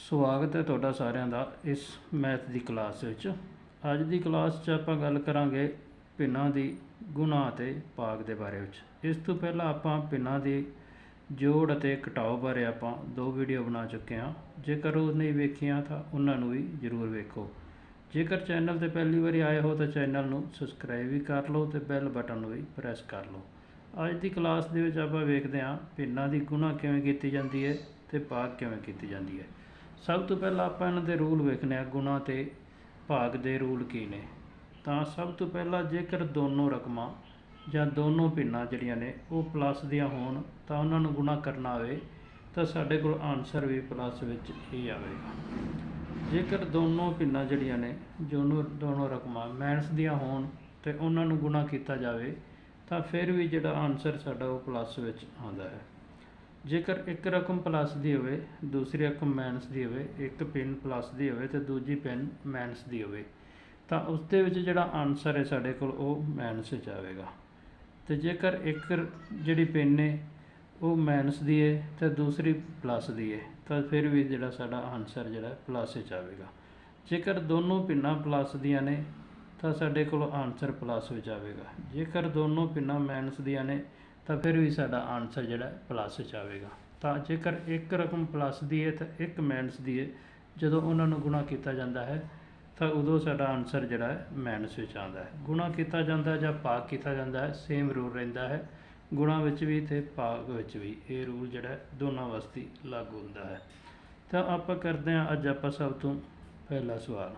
ਸਵਾਗਤ ਹੈ ਤੁਹਾਡਾ ਸਾਰਿਆਂ ਦਾ ਇਸ ਮੈਥ ਦੀ ਕਲਾਸ ਵਿੱਚ। ਅੱਜ ਦੀ ਕਲਾਸ 'ਚ ਆਪਾਂ ਗੱਲ ਕਰਾਂਗੇ ਪਿੰਨਾਂ ਦੀ ਗੁਣਾ ਅਤੇ ਭਾਗ ਦੇ ਬਾਰੇ ਵਿੱਚ। ਇਸ ਤੋਂ ਪਹਿਲਾਂ ਆਪਾਂ ਪਿੰਨਾਂ ਦੀ ਜੋੜ ਅਤੇ ਘਟਾਓ ਬਾਰੇ ਆਪਾਂ ਦੋ ਵੀਡੀਓ ਬਣਾ ਚੁੱਕੇ ਹਾਂ। ਜੇਕਰ ਉਹ ਨਹੀਂ ਵੇਖੀਆਂ ਤਾਂ ਉਹਨਾਂ ਨੂੰ ਵੀ ਜ਼ਰੂਰ ਵੇਖੋ। ਜੇਕਰ ਚੈਨਲ ਤੇ ਪਹਿਲੀ ਵਾਰੀ ਆਏ ਹੋ ਤਾਂ ਚੈਨਲ ਨੂੰ ਸਬਸਕ੍ਰਾਈਬ ਵੀ ਕਰ ਲਓ ਤੇ ਬੈਲ ਬਟਨ ਨੂੰ ਵੀ ਪ੍ਰੈਸ ਕਰ ਲਓ। ਅੱਜ ਦੀ ਕਲਾਸ ਦੇ ਵਿੱਚ ਆਪਾਂ ਵੇਖਦੇ ਹਾਂ ਪਿੰਨਾਂ ਦੀ ਗੁਣਾ ਕਿਵੇਂ ਕੀਤੀ ਜਾਂਦੀ ਹੈ ਤੇ ਭਾਗ ਕਿਵੇਂ ਕੀਤੀ ਜਾਂਦੀ ਹੈ। ਸਭ ਤੋਂ ਪਹਿਲਾਂ ਆਪਾਂ ਇਹਨਾਂ ਦੇ ਰੂਲ ਵੇਖਨੇ ਆ, ਗੁਣਾ ਤੇ ਭਾਗ ਦੇ ਰੂਲ ਕੀ ਨੇ। ਤਾਂ ਸਭ ਤੋਂ ਪਹਿਲਾਂ ਜੇਕਰ ਦੋਨੋਂ ਰਕਮਾਂ ਜਾਂ ਦੋਨੋਂ ਭਿੰਨਾਂ ਜਿਹੜੀਆਂ ਨੇ, ਉਹ ਪਲੱਸ ਦੀਆਂ ਹੋਣ ਤਾਂ ਉਹਨਾਂ ਨੂੰ ਗੁਣਾ ਕਰਨਾ ਹੋਵੇ ਤਾਂ ਸਾਡੇ ਕੋਲ ਆਨਸਰ ਵੀ ਪਲੱਸ ਵਿੱਚ ਹੀ ਆਵੇਗਾ। ਜੇਕਰ ਦੋਨੋਂ ਭਿੰਨਾਂ ਜਿਹੜੀਆਂ ਨੇ, ਦੋਨੋਂ ਦੋਨੋਂ ਰਕਮਾਂ ਮਾਈਨਸ ਦੀਆਂ ਹੋਣ ਤੇ ਉਹਨਾਂ ਨੂੰ ਗੁਣਾ ਕੀਤਾ ਜਾਵੇ, ਤਾਂ ਫਿਰ ਵੀ ਜਿਹੜਾ ਆਨਸਰ ਸਾਡਾ ਉਹ ਪਲੱਸ ਵਿੱਚ ਆਉਂਦਾ ਹੈ। ਜੇਕਰ ਇੱਕ ਰਕਮ ਪਲੱਸ ਦੀ ਹੋਵੇ, ਦੂਸਰੀ ਰਕਮ ਮਾਈਨਸ ਦੀ ਹੋਵੇ, ਇੱਕ ਪਿੰਨ ਪਲੱਸ ਦੀ ਹੋਵੇ ਤੇ ਦੂਜੀ ਪਿੰਨ ਮਾਈਨਸ ਦੀ ਹੋਵੇ, ਤਾਂ ਉਸ ਦੇ ਵਿੱਚ ਜਿਹੜਾ ਆਨਸਰ ਹੈ ਸਾਡੇ ਕੋਲ ਉਹ ਮਾਈਨਸ ਵਿੱਚ ਆਵੇਗਾ। ਤੇ ਜੇਕਰ ਇੱਕ ਜਿਹੜੀ ਪਿੰਨ ਹੈ, ਉਹ ਮਾਈਨਸ ਦੀ ਹੈ ਤੇ ਦੂਸਰੀ ਪਲੱਸ ਦੀ ਹੈ, ਤਾਂ ਫਿਰ ਵੀ ਜਿਹੜਾ ਸਾਡਾ ਆਨਸਰ ਜਿਹੜਾ ਪਲੱਸ ਵਿੱਚ ਆਵੇਗਾ। ਜੇਕਰ ਦੋਨੋਂ ਪਿੰਨਾਂ ਪਲੱਸ ਦੀਆਂ ਨੇ, ਤਾਂ ਸਾਡੇ ਕੋਲ ਆਨਸਰ ਪਲੱਸ ਵਿੱਚ ਆਵੇਗਾ। ਜੇਕਰ ਦੋਨੋਂ ਪਿੰਨਾਂ ਮਾਈਨਸ ਦੀਆਂ ਨੇ ਤਾਂ ਫਿਰ ਵੀ ਸਾਡਾ ਆਨਸਰ ਜਿਹੜਾ ਪਲੱਸ 'ਚ ਆਵੇਗਾ। ਤਾਂ ਜੇਕਰ ਇੱਕ ਰਕਮ ਪਲੱਸ ਦੀ ਹੈ ਤਾਂ ਇੱਕ ਮਾਈਨਸ ਦੀ ਹੈ। ਜਦੋਂ ਉਹਨਾਂ ਨੂੰ ਗੁਣਾ ਕੀਤਾ ਜਾਂਦਾ ਹੈ, ਤਾਂ ਉਦੋਂ ਸਾਡਾ ਆਨਸਰ ਜਿਹੜਾ ਹੈ ਮਾਈਨਸ ਵਿੱਚ ਆਉਂਦਾ ਹੈ। ਗੁਣਾ ਕੀਤਾ ਜਾਂਦਾ ਜਾਂ ਭਾਗ ਕੀਤਾ ਜਾਂਦਾ ਹੈ ਸੇਮ ਰੂਲ ਰਹਿੰਦਾ ਹੈ। ਗੁਣਾ ਵਿੱਚ ਵੀ ਤੇ ਭਾਗ ਵਿੱਚ ਵੀ ਇਹ ਰੂਲ ਜਿਹੜਾ ਦੋਨਾਂ ਵਾਸਤੇ ਲਾਗੂ ਹੁੰਦਾ ਹੈ। ਤਾਂ ਆਪਾਂ ਕਰਦੇ ਹਾਂ ਅੱਜ ਆਪਾਂ ਸਭ ਤੋਂ ਪਹਿਲਾ ਸਵਾਲ।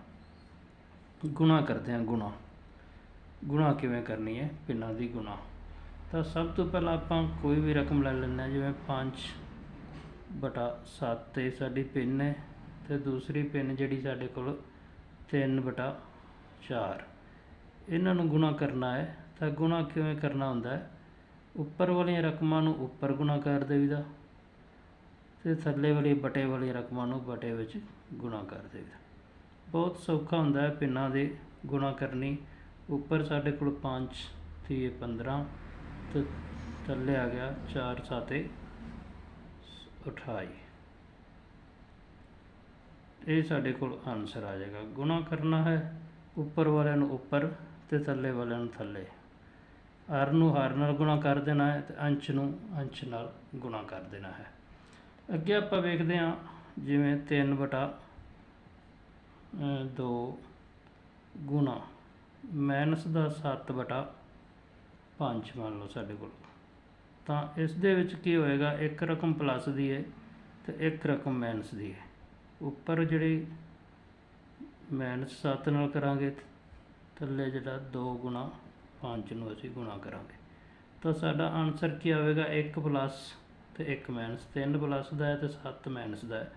ਗੁਣਾ ਕਰਦੇ ਹਾਂ ਗੁਣਾ। ਗੁਣਾ ਕਿਵੇਂ ਕਰਨੀ ਹੈ? ਪਿੰਨਾਂ ਦੀ ਗੁਣਾ। ਤਾਂ ਸਭ ਤੋਂ ਪਹਿਲਾਂ ਆਪਾਂ ਕੋਈ ਵੀ ਰਕਮ ਲੈ ਲੈਂਦੇ ਹਾਂ, ਜਿਵੇਂ 5 ਬਟਾ 7 ਤੇ ਸਾਡੀ ਪਿੰਨ ਹੈ ਤੇ ਦੂਸਰੀ ਪਿੰਨ ਜਿਹੜੀ ਸਾਡੇ ਕੋਲ 3 ਬਟਾ 4 ਇਹਨਾਂ ਨੂੰ ਗੁਣਾ ਕਰਨਾ ਹੈ, ਤਾਂ ਗੁਣਾ ਕਿਵੇਂ ਕਰਨਾ ਹੁੰਦਾ ਹੈ? ਉੱਪਰ ਵਾਲੀਆਂ ਰਕਮਾਂ ਨੂੰ ਉੱਪਰ ਗੁਣਾ ਕਰ ਦੇਈਦਾ ਤੇ ਥੱਲੇ ਵਾਲੀ ਬਟੇ ਵਾਲੀ ਰਕਮਾਂ ਨੂੰ ਬਟੇ ਵਿੱਚ ਗੁਣਾ ਕਰ ਦੇਈਦਾ। ਬਹੁਤ ਸੌਖਾ ਹੁੰਦਾ ਹੈ ਪਿੰਨਾਂ ਦੇ ਗੁਣਾ ਕਰਨੀ। ਉੱਪਰ ਸਾਡੇ ਕੋਲ 5 ਤੇ 15 ਤੇ ਥੱਲੇ ਆ ਗਿਆ 4 7 28 ਇਹ ਸਾਡੇ ਕੋਲ ਆਨਸਰ ਆ ਜਾਏਗਾ। ਗੁਣਾ ਕਰਨਾ ਹੈ ਉੱਪਰ ਵਾਲਿਆਂ ਨੂੰ ਉੱਪਰ ਤੇ ਥੱਲੇ ਵਾਲਿਆਂ ਨੂੰ ਥੱਲੇ। ਹਰ ਨੂੰ ਹਰ ਨਾਲ ਗੁਣਾ ਕਰ ਦੇਣਾ ਹੈ ਤੇ ਅੰਸ਼ ਨੂੰ ਅੰਸ਼ ਨਾਲ ਗੁਣਾ ਕਰ ਦੇਣਾ ਹੈ। ਅੱਗੇ ਆਪਾਂ ਵੇਖਦੇ ਹਾਂ ਜਿਵੇਂ 3 ਬਟਾ 2 ਗੁਣਾ ਮਾਈਨਸ ਦਾ 7 ਬਟਾ 5 ਮੰਨ ਲਓ ਸਾਡੇ ਕੋਲ। ਤਾਂ ਇਸ ਦੇ ਵਿੱਚ ਕੀ ਹੋਏਗਾ, ਇੱਕ ਰਕਮ ਪਲੱਸ ਦੀ ਹੈ ਤੇ ਇੱਕ ਰਕਮ ਮਾਈਨਸ ਦੀ ਹੈ। ਉੱਪਰ ਜਿਹੜੀ ਮਾਈਨਸ 7 ਨਾਲ ਕਰਾਂਗੇ, ਥੱਲੇ ਜਿਹੜਾ 2 ਗੁਣਾ 5 ਨੂੰ ਅਸੀਂ ਗੁਣਾ ਕਰਾਂਗੇ। ਤਾਂ ਸਾਡਾ ਆਨਸਰ ਕੀ ਆਵੇਗਾ? 1 ਪਲੱਸ ਤੇ 1 ਮਾਈਨਸ 3 ਪਲੱਸ ਦਾ ਹੈ ਤੇ 7 ਮਾਈਨਸ ਦਾ ਹੈ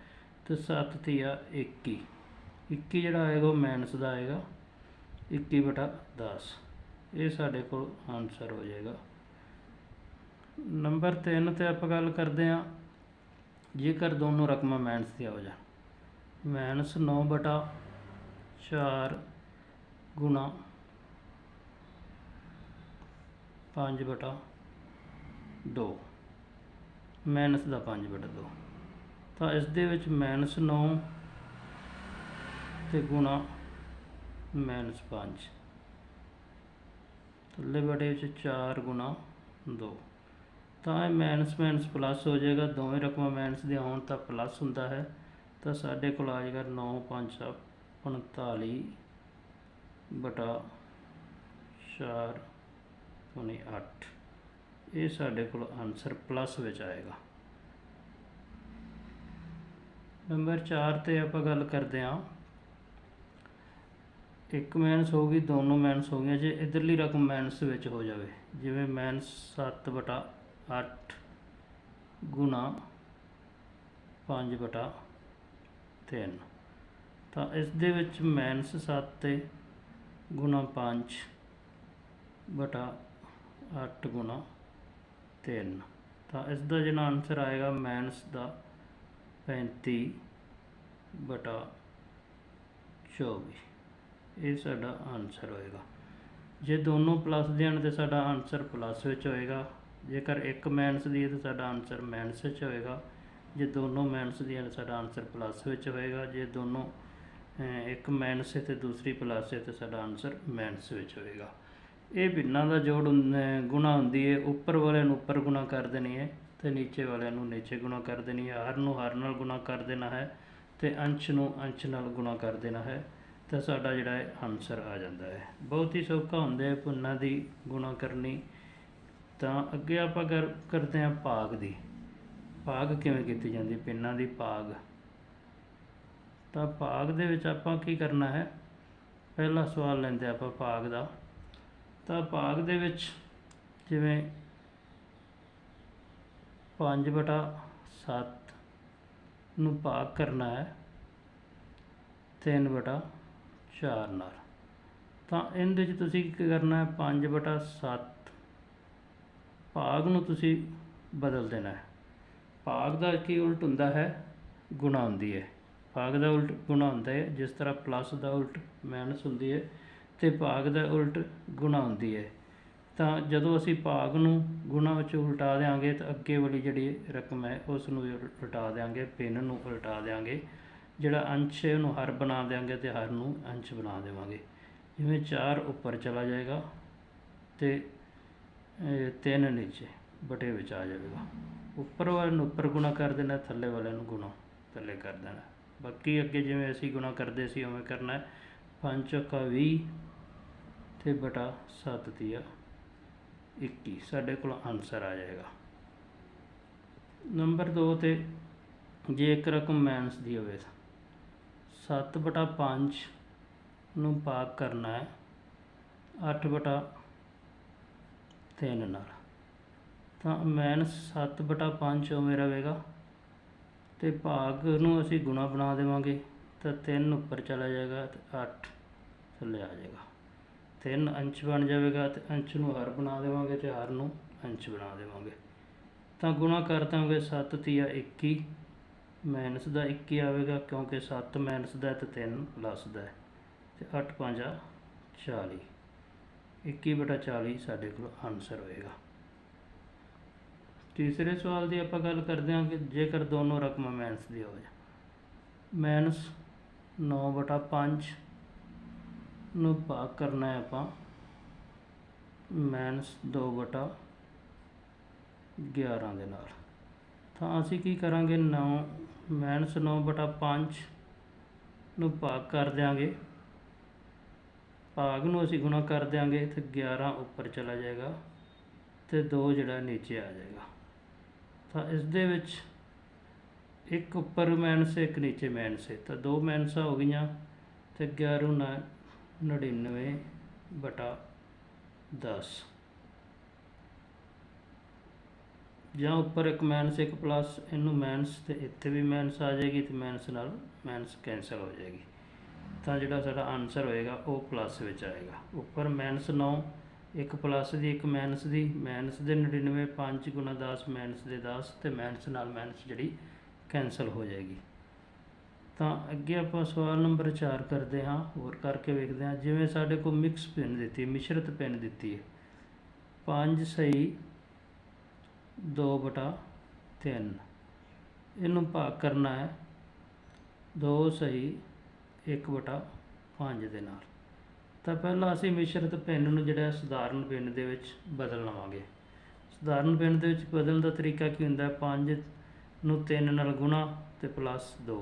ਤੇ 7 ਤੀਆ 21 21 ਜਿਹੜਾ ਆਏਗਾ ਉਹ ਮਾਈਨਸ ਦਾ ਆਏਗਾ। 21 ਬਟਾ 10 ਇਹ ਸਾਡੇ ਕੋਲ ਆਨਸਰ ਹੋ ਜਾਏਗਾ। ਨੰਬਰ 3 ਤੇ ਆਪਾਂ ਗੱਲ ਕਰਦੇ ਹਾਂ, ਜੇਕਰ ਦੋਨੋਂ ਰਕਮਾਂ ਮੈਨਸ ਦੀਆਂ ਹੋ ਜਾਣ। ਮੈਨਸ 9 ਬਟਾ 4 ਗੁਣਾ 5 ਬਟਾ 2 ਮਾਈਨਸ ਦਾ 5 ਬਟਾ 2 ਤਾਂ ਇਸ ਦੇ ਵਿੱਚ ਮਾਈਨਸ 9 ਤੇ ਗੁਣਾ ਮਾਈਨਸ 5 ਥੱਲੇ ਬਟੇ ਵਿੱਚ 4 ਗੁਣਾ 2 ਤਾਂ ਇਹ ਮਾਈਨਸ ਮਾਈਨਸ ਪਲੱਸ ਹੋ ਜਾਏਗਾ। ਦੋਵੇਂ ਰਕਮਾਂ ਮਾਈਨਸ ਦੇ ਹੋਣ ਤਾਂ ਪਲੱਸ ਹੁੰਦਾ ਹੈ। ਤਾਂ ਸਾਡੇ ਕੋਲ ਆ ਜਾਏਗਾ 9 5 45 ਬਟਾ 4 ਪੌਣੇ 8 ਇਹ ਸਾਡੇ ਕੋਲ ਆਨਸਰ ਪਲੱਸ ਵਿੱਚ ਆਏਗਾ। ਨੰਬਰ 4 ਤੇ ਆਪਾਂ ਗੱਲ ਕਰਦੇ ਹਾਂ। ਇੱਕ ਮੈਨਸ ਹੋ ਗਈ, ਦੋਨੋਂ ਮੈਨਸ ਹੋ ਗਈਆਂ। ਜੇ ਇਧਰਲੀ ਰਕਮ ਮੈਨਸ ਵਿੱਚ ਹੋ ਜਾਵੇ, ਜਿਵੇਂ ਮੈਨਸ 7 ਬਟਾ 8 ਗੁਣਾ 5 ਬਟਾ 3 ਤਾਂ ਇਸ ਦੇ ਵਿੱਚ ਮੈਨਸ 7 ਤੇ ਗੁਣਾ 5 ਬਟਾ 8 ਗੁਣਾ 3 ਤਾਂ ਇਸ ਦਾ ਜਿਹੜਾ ਆਨਸਰ ਆਏਗਾ ਮੈਨਸ ਦਾ 35 ਬਟਾ 24 ਇਹ ਸਾਡਾ ਆਨਸਰ ਹੋਏਗਾ। ਜੇ ਦੋਨੋਂ ਪਲੱਸ ਦੇ ਹਨ ਤੇ ਸਾਡਾ ਆਨਸਰ ਪਲੱਸ ਵਿੱਚ ਹੋਏਗਾ। ਜੇਕਰ ਇੱਕ ਮੈਨਸ ਦੀ ਹੈ ਤਾਂ ਸਾਡਾ ਆਨਸਰ ਮੈਨਸ ਵਿੱਚ ਹੋਏਗਾ। ਜੇ ਦੋਨੋਂ ਮੈਨਸ ਦੀਆਂ ਨੇ ਸਾਡਾ ਆਨਸਰ ਪਲੱਸ ਵਿੱਚ ਹੋਏਗਾ। ਜੇ ਦੋਨੋਂ ਇੱਕ ਮਾਈਨਸ ਹੈ ਤੇ ਦੂਸਰੀ ਪਲੱਸ ਹੈ ਤੇ ਸਾਡਾ ਆਨਸਰ ਮੈਨਸ ਵਿੱਚ ਹੋਏਗਾ। ਇਹ ਬਿਨਾਂ ਦਾ ਜੋੜ ਗੁਣਾ ਹੁੰਦੀ ਹੈ। ਉੱਪਰ ਵਾਲਿਆਂ ਨੂੰ ਉੱਪਰ ਗੁਣਾ ਕਰ ਦੇਣੀ ਹੈ ਤੇ ਨੀਚੇ ਵਾਲਿਆਂ ਨੂੰ ਨੀਚੇ ਗੁਣਾ ਕਰ ਦੇਣੀ ਹੈ। ਹਰ ਨੂੰ ਹਰ ਨਾਲ ਗੁਣਾ ਕਰ ਦੇਣਾ ਹੈ ਤੇ ਅੰਸ਼ ਨੂੰ ਅੰਸ਼ ਨਾਲ ਗੁਣਾ ਕਰ ਦੇਣਾ ਹੈ। ਤਾਂ ਸਾਡਾ ਜਿਹੜਾ ਹੈ ਆਨਸਰ ਆ ਜਾਂਦਾ ਹੈ। ਬਹੁਤ ਹੀ ਸੌਖਾ ਹੁੰਦਾ ਹੈ ਪੁੰਨਾਂ ਦੀ ਗੁਣਾ ਕਰਨੀ। ਤਾਂ ਅੱਗੇ ਆਪਾਂ ਕਰ, ਕਰਦੇ ਹਾਂ ਭਾਗ ਦੀ। ਭਾਗ ਕਿਵੇਂ ਕੀਤੀ ਜਾਂਦੀ ਪਿੰਨਾਂ ਦੀ ਭਾਗ। ਤਾਂ ਭਾਗ ਦੇ ਵਿੱਚ ਆਪਾਂ ਕੀ ਕਰਨਾ ਹੈ? ਪਹਿਲਾ ਸਵਾਲ ਲੈਂਦੇ ਆਪਾਂ ਭਾਗ ਦਾ। ਤਾਂ ਭਾਗ ਦੇ ਵਿੱਚ ਜਿਵੇਂ 5 ਬਟਾ 7 ਨੂੰ ਭਾਗ ਕਰਨਾ ਹੈ 3 ਬਟਾ 4 ਨਾਲ ਤਾਂ ਇਹਦੇ 'ਚ ਤੁਸੀਂ ਕੀ ਕਰਨਾ ਹੈ? 5 ਬਟਾ 7 ਭਾਗ ਨੂੰ ਤੁਸੀਂ ਬਦਲ ਦੇਣਾ ਹੈ। ਭਾਗ ਦਾ ਕੀ ਉਲਟ ਹੁੰਦਾ ਹੈ? ਗੁਣਾ ਹੁੰਦੀ ਹੈ। ਭਾਗ ਦਾ ਉਲਟ ਗੁਣਾ ਹੁੰਦਾ ਹੈ। ਜਿਸ ਤਰ੍ਹਾਂ ਪਲੱਸ ਦਾ ਉਲਟ ਮਾਈਨਸ ਹੁੰਦੀ ਹੈ ਤੇ ਭਾਗ ਦਾ ਉਲਟ ਗੁਣਾ ਹੁੰਦੀ ਹੈ। ਤਾਂ ਜਦੋਂ ਅਸੀਂ ਭਾਗ ਨੂੰ ਗੁਣਾ ਵਿੱਚ ਉਲਟਾ ਦਿਆਂਗੇ ਤਾਂ ਅੱਗੇ ਵਾਲੀ ਜਿਹੜੀ ਰਕਮ ਹੈ, ਉਸ ਨੂੰ ਵੀ ਉਲਟਾ ਦਿਆਂਗੇ ਪਿੰਨ ਨੂੰ ਉਲਟਾ ਦਿਆਂਗੇ। ਜਿਹੜਾ ਅੰਸ਼ ਹੈ ਉਹਨੂੰ ਹਰ ਬਣਾ ਦਿਆਂਗੇ ਤੇ ਹਰ ਨੂੰ ਅੰਸ਼ ਬਣਾ ਦੇਵਾਂਗੇ। ਜਿਵੇਂ 4 ਉੱਪਰ ਚਲਾ ਜਾਏਗਾ ਤੇ ਇਹ ਤਿੰਨ ਨੀਚੇ ਬਟੇ ਵਿੱਚ ਆ ਜਾਵੇਗਾ। ਉੱਪਰ ਵਾਲੇ ਨੂੰ ਉੱਪਰ ਗੁਣਾ ਕਰ ਦੇਣਾ, ਥੱਲੇ ਵਾਲੇ ਨੂੰ ਗੁਣਾ ਥੱਲੇ ਕਰ ਦੇਣਾ। ਬਾਕੀ ਅੱਗੇ ਜਿਵੇਂ ਅਸੀਂ ਗੁਣਾ ਕਰਦੇ ਸੀ, ਉਵੇਂ ਕਰਨਾ ਹੈ। ਪੰਜ ਚੌਕਾ 20 ਤੇ ਬਟਾ 7 ਤੀਆ 21 ਸਾਡੇ ਕੋਲ ਆਨਸਰ ਆ ਜਾਏਗਾ। ਨੰਬਰ 2 ਤੇ ਜੇ ਇੱਕ ਰਕਮ ਮੈਨਸ ਦੀ ਹੋਵੇ 7 ਬਟਾ 5 ਨੂੰ ਭਾਗ ਕਰਨਾ ਹੈ। 8 ਬਟਾ 3 ਨਾਲ। ਤਾਂ ਮੈਨ 7 ਬਟਾ 5 ਉਵੇਂ ਰਹੇਗਾ ਤੇ ਭਾਗ ਨੂੰ ਅਸੀਂ ਗੁਣਾ ਬਣਾ ਦੇਵਾਂਗੇ। ਤਾਂ 3 ਉੱਪਰ ਚਲਾ ਜਾਏਗਾ ਤੇ 8 ਥੱਲੇ ਆ ਜਾਏਗਾ। 3 ਅੰਸ਼ ਬਣ ਜਾਵੇਗਾ ਤੇ ਅੰਸ਼ ਨੂੰ ਹਰ ਬਣਾ ਦੇਵਾਂਗੇ ਤੇ ਹਰ ਨੂੰ ਅੰਸ਼ ਬਣਾ ਦੇਵਾਂਗੇ। ਤਾਂ ਗੁਣਾ ਕਰ ਦਾਂਗੇ 7 ਤੀਆ 21 ਮਾਈਨਸ ਦਾ 21 ਆਵੇਗਾ ਕਿਉਂਕਿ 7 ਮਾਈਨਸ ਦਾ ਹੈ ਤੇ 3 ਪਲੱਸ ਦਾ ਹੈ। ਤੇ 8 ਪੰਜਾ 40 21 ਬਟਾ 40 ਸਾਡੇ ਕੋਲ ਆਨਸਰ ਹੋਏਗਾ। ਤੀਸਰੇ ਸਵਾਲ ਦੀ ਆਪਾਂ ਗੱਲ ਕਰਦੇ ਹਾਂ ਕਿ ਜੇਕਰ ਦੋਨੋਂ ਰਕਮਾਂ ਮਾਈਨਸ ਦੀ ਹੋਵੇ ਮਾਈਨਸ 9 ਬਟਾ 5 ਨੂੰ ਭਾਗ ਕਰਨਾ ਹੈ ਆਪਾਂ, ਮਾਈਨਸ 2 ਬਟਾ 11 ਦੇ ਨਾਲ। ਤਾਂ ਅਸੀਂ ਕੀ ਕਰਾਂਗੇ? 9 ਮਾਈਨਸ 9 ਬਟਾ 5 ਨੂੰ ਭਾਗ ਕਰ ਦਿਆਂਗੇ। ਭਾਗ ਨੂੰ ਅਸੀਂ ਗੁਣਾ ਕਰ ਦਿਆਂਗੇ ਤੇ 11 ਉੱਪਰ ਚਲਾ ਜਾਏਗਾ ਤੇ 2 ਜਿਹੜਾ ਨੀਚੇ ਆ ਜਾਏਗਾ। ਤਾਂ ਇਸ ਦੇ ਵਿੱਚ ਇੱਕ ਉੱਪਰ ਮਾਈਨਸ ਇੱਕ ਨੀਚੇ ਮਾਈਨਸ ਹੈ ਤਾਂ ਦੋ ਮਾਈਨਸਾਂ ਹੋ ਗਈਆਂ ਤੇ 11 ਨਾ 99 ਬਟਾ 10 ਜਾਂ ਉੱਪਰ ਇੱਕ ਮੈਨਸ ਇੱਕ ਪਲੱਸ ਇਹਨੂੰ ਮੈਨਸ ਤੇ ਇੱਥੇ ਵੀ ਮੈਨਸ ਆ ਜਾਏਗੀ ਤੇ ਮੈਨਸ ਨਾਲ ਮੈਨਸ ਕੈਂਸਲ ਹੋ ਜਾਏਗੀ। ਤਾਂ ਜਿਹੜਾ ਸਾਡਾ ਆਨਸਰ ਹੋਏਗਾ, ਉਹ ਪਲੱਸ ਵਿੱਚ ਆਏਗਾ। ਉੱਪਰ ਮੈਨਸ 9 ਇੱਕ ਪਲੱਸ ਦੀ, ਇੱਕ ਮਾਈਨਸ ਦੀ ਮਾਈਨਸ ਦੇ 99 5 ਗੁਣਾ 10 ਮਾਈਨਸ ਦੇ 10 ਤੇ ਮਾਈਨਸ ਨਾਲ ਮਾਈਨਸ ਜਿਹੜੀ ਕੈਂਸਲ ਹੋ ਜਾਏਗੀ। ਤਾਂ ਅੱਗੇ ਆਪਾਂ ਸਵਾਲ ਨੰਬਰ 4 ਕਰਦੇ ਹਾਂ, ਹੋਰ ਕਰਕੇ ਵੇਖਦੇ ਹਾਂ। ਜਿਵੇਂ ਸਾਡੇ ਕੋਲ ਮਿਕਸ ਪਿੰਨ ਦਿੱਤੀ ਹੈ ਮਿਸ਼ਰਤ ਪੈਨ ਦਿੱਤੀ ਹੈ। 5 ਸਹੀ 2 ਬਟਾ 3 ਇਹਨੂੰ ਭਾਗ ਕਰਨਾ ਹੈ 2 ਸਹੀ 1 ਬਟਾ 5 ਦੇ ਨਾਲ। ਤਾਂ ਪਹਿਲਾਂ ਅਸੀਂ ਮਿਸ਼ਰਤ ਪੈਨ ਨੂੰ ਜਿਹੜਾ ਸਧਾਰਨ ਪੈਨ ਦੇ ਵਿੱਚ ਬਦਲ ਲਵਾਂਗੇ। ਸਧਾਰਨ ਪੈਨ ਦੇ ਵਿੱਚ ਬਦਲਣ ਦਾ ਤਰੀਕਾ ਕੀ ਹੁੰਦਾ ਹੈ? 5 ਨੂੰ 3 ਨਾਲ ਗੁਣਾ ਤੇ ਪਲੱਸ 2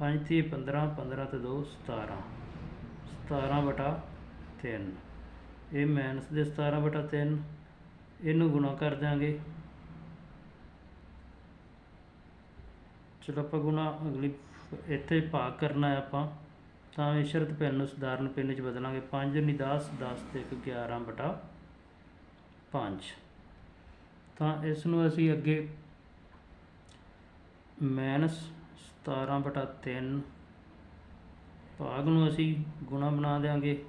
5 ਤੀਹ 15 15 ਤੇ 2 17 17 ਬਟਾ 3 ਇਹ ਮਾਈਨਸ ਦੇ 17 ਬਟਾ 3 ਇਹਨੂੰ ਗੁਣਾ ਕਰ ਦਿਆਂਗੇ। ਚਲੋ ਆਪਾਂ ਗੁਣਾ ਅਗਲੀ ਇੱਥੇ ਭਾਗ ਕਰਨਾ ਹੈ ਆਪਾਂ। ਤਾਂ ਇਸ਼ਰਤ ਪਿੰਨ ਨੂੰ ਸਧਾਰਨ ਪਿੰਨ ਵਿੱਚ ਬਦਲਾਂਗੇ। 5 ਨਿਦਾਸ 10 10 ਤੇ 1 11 ਬਟਾ 5 ਤਾਂ ਇਸ ਨੂੰ ਅਸੀਂ ਅੱਗੇ ਮਾਈਨਸ 17 ਬਟਾ 3 ਭਾਗ ਨੂੰ ਅਸੀਂ ਗੁਣਾ ਬਣਾ ਦੇਵਾਂਗੇ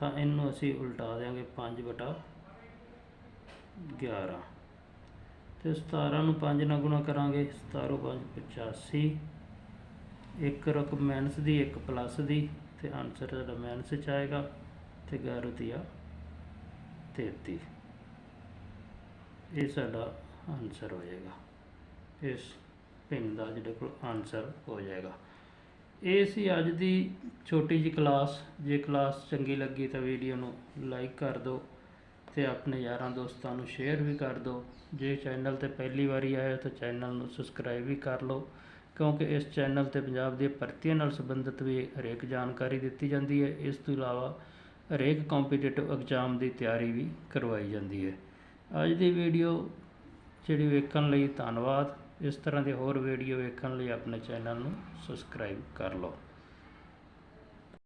ਤਾਂ ਇਹਨੂੰ ਅਸੀਂ ਉਲਟਾ ਦੇਵਾਂਗੇ 5 ਬਟਾ 11 ਤੇ 17 ਨੂੰ 5 ਨਾਲ ਗੁਣਾ ਕਰਾਂਗੇ 17 5 85 ਇੱਕ ਰਕਮ ਮਾਈਨਸ ਦੀ, ਇੱਕ ਪਲੱਸ ਦੀ ਤੇ ਆਨਸਰ ਸਾਡਾ ਮਾਈਨਸ ਚ ਆਏਗਾ ਤੇ 11 ਤੀਆ 33 ਇਹ ਸਾਡਾ ਆਨਸਰ ਹੋ ਜਾਏਗਾ। ਇਸ ਭਿੰਨ ਦਾ ਜਿਹੜੇ ਕੋਲ ਆਨਸਰ ਹੋ ਜਾਏਗਾ। ਇਹ ਸੀ ਅੱਜ ਦੀ ਛੋਟੀ ਜਿਹੀ ਕਲਾਸ ਜੇ ਕਲਾਸ ਚੰਗੀ ਲੱਗੀ ਤਾਂ ਵੀਡੀਓ ਨੂੰ ਲਾਈਕ ਕਰ ਦਿਓ। ਤੇ ਆਪਣੇ ਯਾਰਾਂ ਦੋਸਤਾਂ ਨੂੰ ਸ਼ੇਅਰ ਵੀ ਕਰ ਦਿਓ। ਜੇ ਚੈਨਲ ਤੇ ਪਹਿਲੀ ਵਾਰੀ ਆਏ ਹੋ ਤਾਂ ਚੈਨਲ ਨੂੰ ਸਬਸਕ੍ਰਾਈਬ ਵੀ ਕਰ ਲਓ, ਕਿਉਂਕਿ ਇਸ ਚੈਨਲ ਤੇ ਪੰਜਾਬ ਦੀਆਂ ਭਰਤੀਆਂ ਨਾਲ ਸੰਬੰਧਿਤ ਵੀ ਹਰੇਕ ਜਾਣਕਾਰੀ ਦਿੱਤੀ ਜਾਂਦੀ ਹੈ। ਇਸ ਤੋਂ ਇਲਾਵਾ ਹਰੇਕ ਕੰਪੀਟੀਟਿਵ ਐਗਜ਼ਾਮ ਦੀ ਤਿਆਰੀ ਵੀ ਕਰਵਾਈ ਜਾਂਦੀ ਹੈ। ਅੱਜ ਦੀ ਵੀਡੀਓ ਜਿਹੜੀ ਵੇਖਣ ਲਈ ਧੰਨਵਾਦ। ਇਸ ਤਰ੍ਹਾਂ ਦੇ ਹੋਰ ਵੀਡੀਓ ਵੇਖਣ ਲਈ ਆਪਣੇ ਚੈਨਲ ਨੂੰ ਸਬਸਕ੍ਰਾਈਬ ਕਰ ਲਓ।